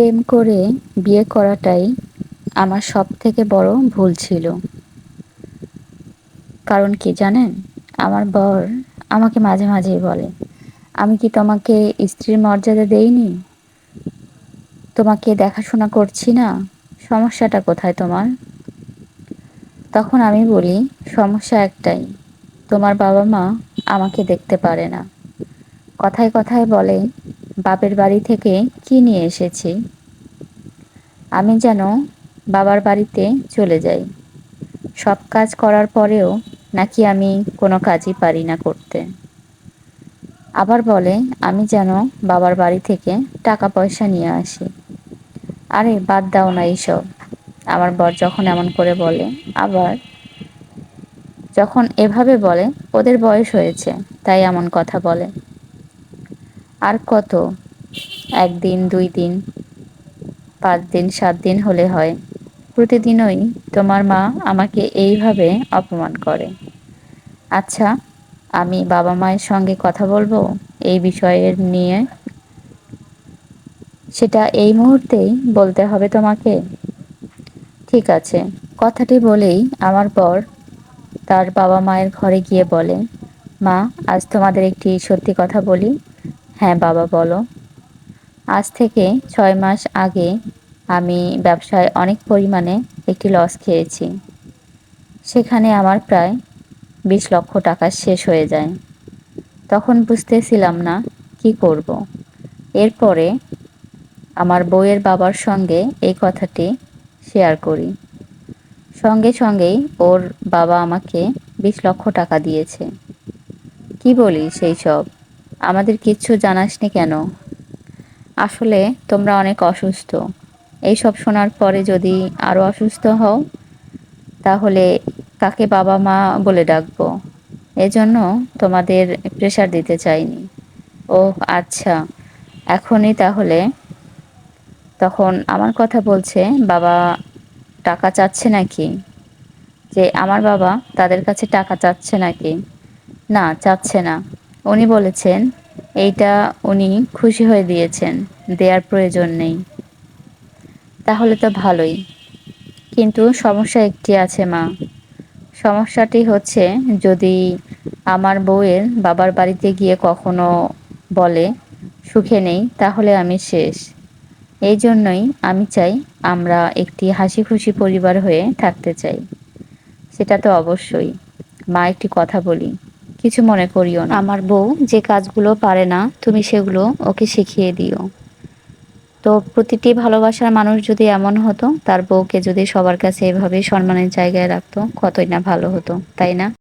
প্রেম করে বিয়ে করাটাই আমার সব থেকে বড় ভুল ছিল। কারণ কি জানেন? আমার বর আমাকে মাঝে মাঝেই বলে, আমি কি তোমাকে স্ত্রীর মর্যাদা দেইনি? তোমাকে দেখাশোনা করছি না? সমস্যাটা কোথায় তোমার? তখন আমি বলি, সমস্যা একটাই, তোমার বাবা মা আমাকে দেখতে পারে না। কথায় কথায় বলে বাপের বাড়ি থেকে কি নিয়ে এসেছি? আমি যেন বাবার বাড়িতে চলে যাই। সব কাজ করার পরেও নাকি আমি কোনো কাজই পারি না করতে। আবার বলে, আমি যেন বাবার বাড়ি থেকে টাকা পয়সা নিয়ে আসি। আরে, বাদ দাও না এইসব। আমার বর যখন এমন করে বলে, আবার যখন এভাবে বলে, ওদের বয়স হয়েছে, তাই এমন কথা বলে। আর কত? একদিন, দুই দিন, পাঁচ দিন, সাত দিন হলে হয়। প্রতিদিনই তোমার মা আমাকে এইভাবে অপমান করে। আচ্ছা আমি বাবা মায়ের সঙ্গে কথা বলব এই বিষয়ের নিয়ে? সেটা এই মুহূর্তেই বলতে হবে তোমাকে? ঠিক আছে। কথাটি বলেই আমার পর তার বাবা মায়ের ঘরে গিয়ে বলে, মা, আজ তোমাদের একটি সত্যি কথা বলি। হ্যাঁ বাবা বলো। আজ থেকে ছয় মাস আগে আমি ব্যবসায় অনেক পরিমাণে একটি লস খেয়েছি। সেখানে আমার প্রায় বিশ লক্ষ টাকা শেষ হয়ে যায়। তখন বুঝতেছিলাম না কি করব। এরপরে আমার বউয়ের বাবার সঙ্গে এই কথাটি শেয়ার করি। সঙ্গে সঙ্গেই ওর বাবা আমাকে বিশ লক্ষ টাকা দিয়েছে। কি বলি সেই সব আমাদের কিচ্ছু জানাসনি কেন? আসলে তোমরা অনেক অসুস্থ। এই সব শোনার পরে যদি আরও অসুস্থ হও, তাহলে কাকে বাবা মা বলে ডাকবো? এজন্য তোমাদের প্রেশার দিতে চাইনি। ও আচ্ছা। এখনই তাহলে। তখন আমার কথা বলছে, বাবা টাকা চাচ্ছে নাকি? যে আমার বাবা তাদের কাছে টাকা চাচ্ছে নাকি? না, চাচ্ছে না। উনি বলেছেন, এইটা উনি খুশি হয়ে দিয়েছেন, দেয়ার প্রয়োজন নেই। তাহলে তো ভালোই। কিন্তু সমস্যা একটি আছে, মা। সমস্যাটি হচ্ছে যদি আমার বউয়ের বাবার বাড়িতে গিয়ে কখনো বলে, সুখে নেই, তাহলে আমি শেষ। এই জন্যই আমি চাই আমরা একটি হাসি খুশি পরিবার হয়ে থাকতে চাই। সেটা তো অবশ্যই। মা, একটি কথা বলি। কিছু মনে করিও না। আমার বউ যে কাজগুলো পারে না, তুমি সেগুলো ওকে শিখিয়ে দিও। তো প্রতিটি ভালোবাসার মানুষ যদি এমন হতো, তার বউকে যদি সবার কাছে এভাবে সম্মানের জায়গায় রাখতো, কতই না ভালো হতো, তাই না?